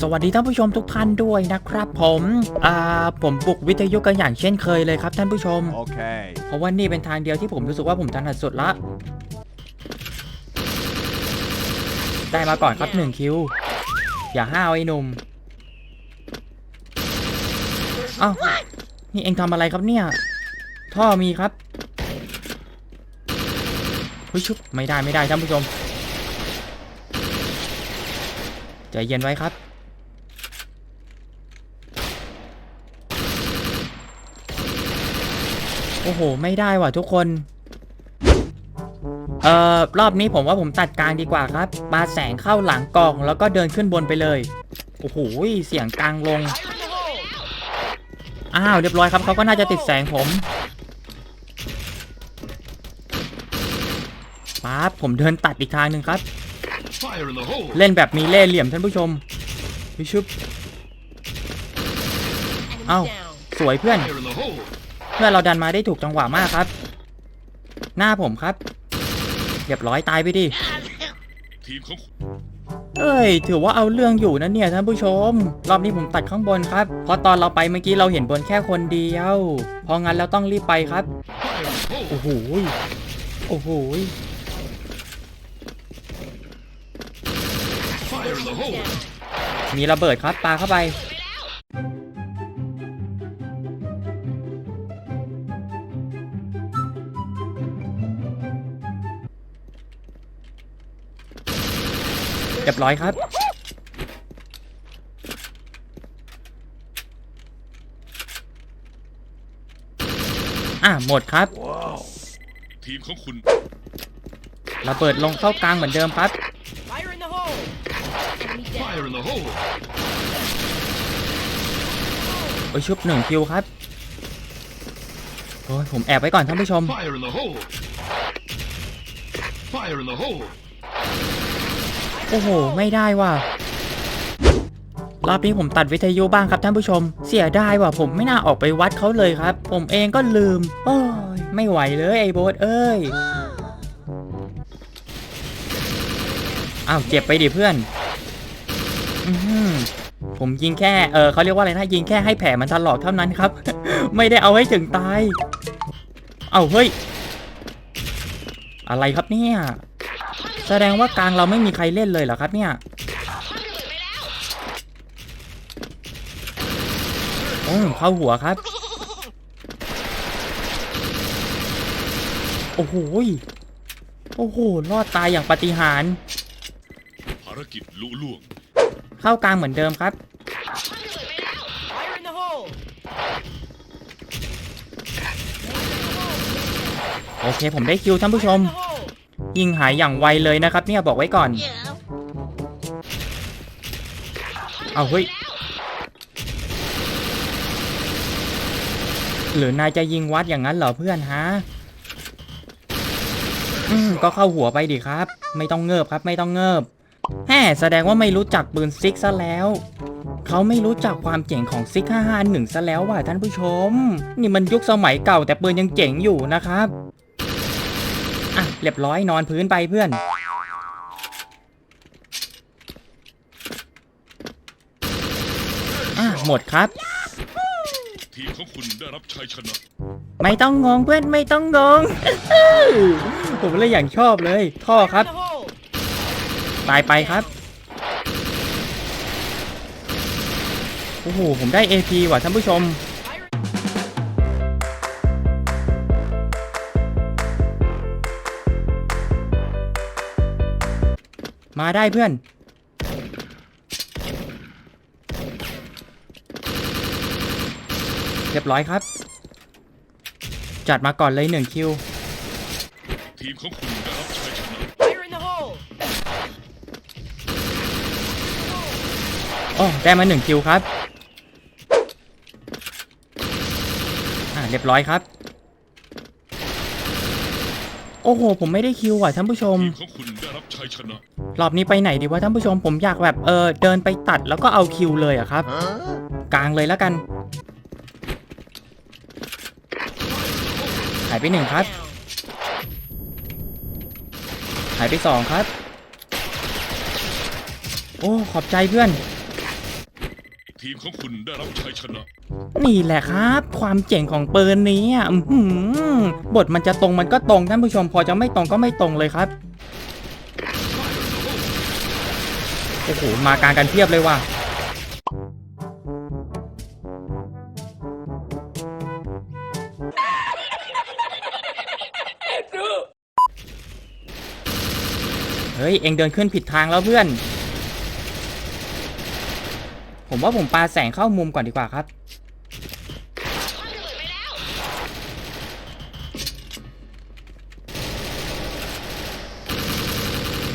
สวัสดีท่านผู้ชมทุกท่านด้วยนะครับผมอ่าผมบุกวิทยุกันอย่างเช่นเคยเลยครับท่านผู้ชม Okay. เพราะว่านี่เป็นทางเดียวที่ผมรู้สึกว่าผมถนัดสุดละ ได้มาก่อนครับหนึ่งคิว อย่าห้าวไอ้หนุ่มเอ้านี่เองทำอะไรครับเนี่ย ท่อมีครับเฮ้ยชุบไม่ได้ไม่ได้ท่านผู้ชม ใจเย็นไว้ครับ โอ้โห ไม่ได้ว่ะทุกคน เอ่อ รอบนี้ผมว่าผมตัดกลางดีกว่าครับ ปาแสงเข้าหลังกล่อง แล้วก็เดินขึ้นบนไปเลย โอ้โห เสียงกลางลง อ้าว เรียบร้อยครับ เขาก็น่าจะติดแสงผมป๊าบผมเดินตัดอีกทางหนึ่งครับ เล่นแบบมีเล่ห์เหลี่ยมท่านผู้ชมวิชุบเอ้าสวยเพื่อน Fire in the hole! เพื่อนเราดันมาได้ถูกจังหวะมากครับ หน้าผมครับเรียบร้อยตายไปดิทีมของคุณเอ้ย ถือว่าเอาเรื่องอยู่นะเนี่ยท่านผู้ชม รอบนี้ผมตัดข้างบนครับ เพราะตอนเราไปเมื่อกี้เราเห็นบนแค่คนเดียวเพราะงั้นเราต้องรีบไปครับ Fire in the hole! โอ้โหยโอ้โหย Fire in the hole! มีระเบิดครับปาเข้าไป เรียบร้อยครับ อะ หมดครับ ทีมของคุณ ระเบิดลงเข้ากลางเหมือนเดิมครับ Fire in the hole! Fire in the hole! โอ้ยชุบหนึ่งคิวครับโอ้ยผมแอบไว้ก่อนท่านผู้ชม Fire in the hole! Fire in the hole! โอ้โห ไม่ได้ว่ะ รอบนี้ผมตัดวิทยุบ้างครับท่านผู้ชม เสียดายว่ะผมไม่น่าออกไปวัดเขาเลยครับ ผมเองก็ลืม โอ้ย ไม่ไหวเลยไอ้โบ๊ทเอ้ย อ้าว เจ็บไปดิเพื่อนอือหือ ผมยิงแค่ เออเขาเรียกว่าอะไรนะยิงแค่ให้แผลมันถลอกเท่านั้นครับ ไม่ได้เอาให้ถึงตาย เอาเฮ้ย อะไรครับเนี่ย แสดงว่ากลางเราไม่มีใครเล่นเลยเหรอครับเนี่ย โอ้เข้าหัวครับ โอ้โห โอ้โห รอดตายอย่างปาฏิหาริย์ภารกิจลุล่วง เข้ากลางเหมือนเดิมครับ โอเคผมได้คิวท่านผู้ชม ยิงหายอย่างไวเลยนะครับเนี่ยบอกไว้ก่อน เอาเฮ้ยหรือนายจะยิงวัดอย่างนั้นเหรอเพื่อนฮะอืมก็เข้าหัวไปดิครับ ไม่ต้องเงิบครับ ไม่ต้องเงิบ แฮ่แสดงว่าไม่รู้จักปืนซิกซะแล้ว เขาไม่รู้จักความเจ๋งของซิก551ซะแล้วว่ะท่านผู้ชม นี่มันยุคสมัยเก่าแต่ปืนยังเจ๋งอยู่นะครับ อะเรียบร้อยนอนพื้นไปเพื่อน อะหมดครับ ทีมของคุณได้รับชัยชนะ ไม่ต้องงงเพื่อนไม่ต้องงง ผมเลยอย่างชอบเลยท่อครับ In the hole! ตายไปครับ โอ้โห ผมได้ AP ว่ะท่านผู้ชม Fire มาได้เพื่อน เรียบร้อยครับ จัดมาก่อนเลยหนึ่งคิว ทีมของคุณได้รับชัยชนะ Fire in the hole! โอ้ได้มาหนึ่งคิวครับ อ่าเรียบร้อยครับ โอ้โห ผมไม่ได้คิวอะท่านผู้ชม ทีมของคุณได้รับชัยชนะ รอบนี้ไปไหนดีวะท่านผู้ชมผมอยากแบบเออเดินไปตัดแล้วก็เอาคิวเลยอะครับ กลางเลยแล้วกัน หายไปหนึ่งครับ Down. หายไปสองครับ โอ้ ขอบใจเพื่อน ทีมของคุณได้รับชัยชนะ นี่แหละครับ ความเจ๋งของปืนนี้อะอื้อหือบทมันจะตรงมันก็ตรงท่านผู้ชม พอจะไม่ตรงก็ไม่ตรงเลยครับโอ้โหมากางกันเทียบเลยว่ะเฮ้ย เอ็งเดินขึ้นผิดทางแล้วเพื่อน ผมว่าผมปาแสงเข้ามุมก่อนดีกว่าครับ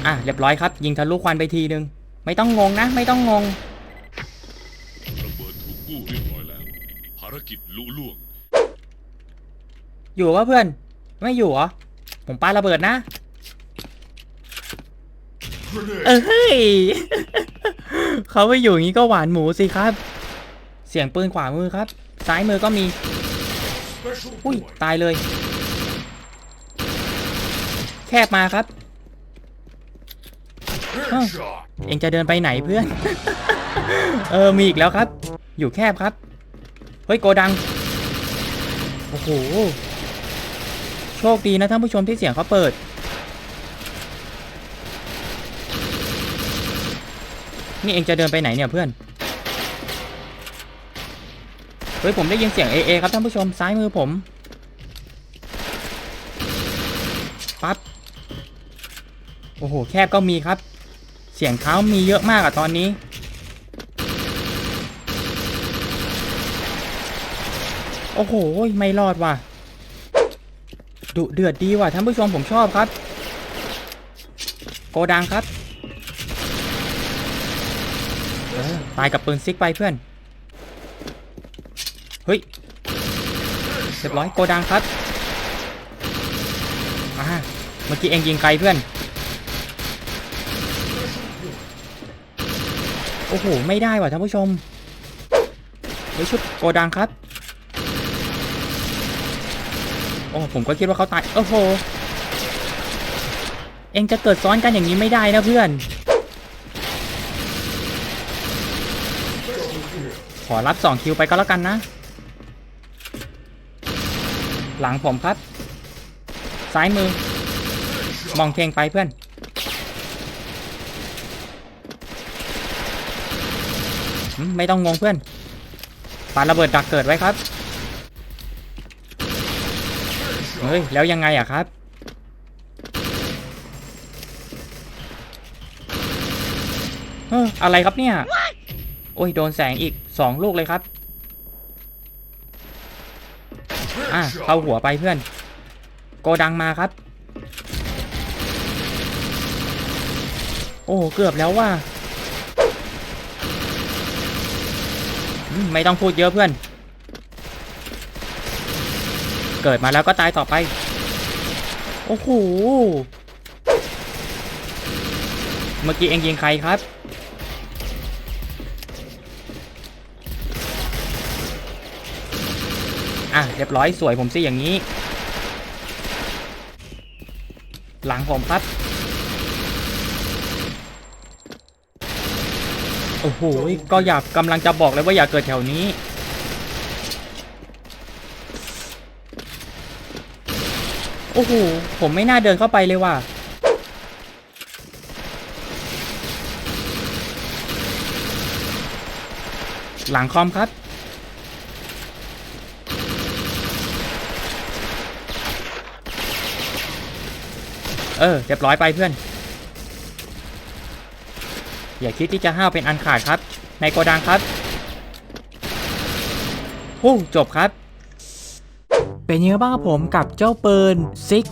อะเรียบร้อยครับ ยิงทะลุควันไปทีนึง ไม่ต้องงงนะ ไม่ต้องงงระเบิดถูกกู้เรียบร้อยแล้ว ภารกิจลุล่วง อยู่วะเพื่อน ไม่อยู่เหรอ ผมปาระเบิดนะ เออเฮ้ย เขาไม่อยู่อย่างนี้ก็หวานหมูสิครับ เสียงปืนขวามือครับ ซ้ายมือก็มี อุ้ย ตายเลย แคบมาครับ เอ้าเองจะเดินไปไหนเพื่อน เออ มีอีกแล้วครับ อยู่แคบครับ เฮ้ย โกดัง โอ้โห โชคดีนะท่านผู้ชมที่เสียงเขาเปิด นี่เองจะเดินไปไหนเนี่ยเพื่อน เฮ้ยผมได้ยินเสียง AA ครับท่านผู้ชมซ้ายมือผมปั๊บโอ้โหแคบก็มีครับ เสียงเท้ามีเยอะมากอะตอนนี้ โอ้โหไม่รอดว่ะดุเดือดดีว่ะท่านผู้ชมผมชอบครับ โกดังครับเออ ตายกับปืนซิกไปเพื่อน เฮ้ยเรียบร้อยโกดังครับอ่าเมื่อกี้เองยิงไกลเพื่อน โอ้โห ไม่ได้ว่ะท่านผู้ชมเฮ้ยชุดโกดังครับ โอ้ผมก็คิดว่าเขาตาย โอ้โห เองจะเกิดซ้อนกันอย่างนี้ไม่ได้นะเพื่อน ขอรับ 2 คิวไปก็แล้วกันนะ หลังผมครับ ซ้ายมือ มองเทงไปเพื่อน ไม่ต้องงงเพื่อนปาระเบิดดักเกิดไว้ครับ เฮ้ย แล้วยังไงอะครับ เอออะไรครับเนี่ย โอ้ย โดนแสงอีกสองลูกเลยครับ อะ เข้าหัวไปเพื่อน โกดังมาครับ โอ้ เกือบแล้วว่า ไม่ต้องพูดเยอะเพื่อน เกิดมาแล้วก็ตายต่อไป โอ้โห เมื่อกี้เองยิงใครครับ อะเรียบร้อยสวยผมสิอย่างนี้ หลังผมครับโอ้โหก็อยากกำลังจะบอกเลยว่าอย่าเกิดแถวนี้ โอ้โหผมไม่น่าเดินเข้าไปเลยว่ะหลังคอมครับ เออเรียบร้อยไปเพื่อน อย่าคิดที่จะห้าวเป็นอันขาดครับ ในโกดังครับฮู้จบครับ เป็นยังไงบ้างครับผมกับเจ้าปืน SIG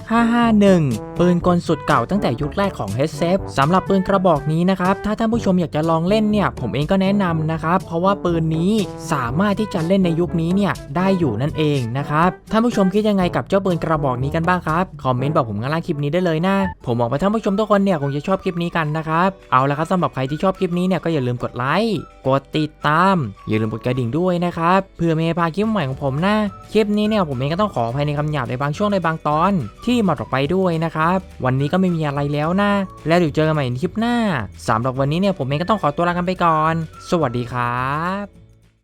551 ปืนกลสุดเก่าตั้งแต่ยุคแรกของ h s f สำหรับปืนกระบอกนี้นะครับ ถ้าท่านผู้ชมอยากจะลองเล่นเนี่ย ผมเองก็แนะนำนะครับ เพราะว่าปืนนี้สามารถที่จะเล่นในยุคนี้เนี่ย ได้อยู่นั่นเองนะครับ ท่านผู้ชมคิดยังไงกับเจ้าปืนกระบอกนี้กันบ้างครับ คอมเมนต์บอกผมข้างล่างคลิปนี้ได้เลยนะ ผมหวังว่าท่านผู้ชมทุกคนเนี่ยคงจะชอบคลิปนี้กันนะครับ เอาละครับสำหรับใครที่ชอบคลิปนี้เนี่ยก็อย่าลืมกดไลค์ กดติดตาม อย่าลืมกดกระดิ่งด้วยนะครับ เพื่อไม่ให้พลาดคลิปใหม่ของผมนะ คลิปนี้เนี่ยผมเองก็ต้องขออภัยในคำหยาบในบางช่วงในบางตอน ที่หมดออกไปด้วยนะครับ วันนี้ก็ไม่มีอะไรแล้วนะ แล้วเดี๋ยวเจอกันใหม่ในคลิปหน้าสำหรับวันนี้เนี่ยผมเองก็ต้องขอตัวลากันไปก่อน สวัสดีครับ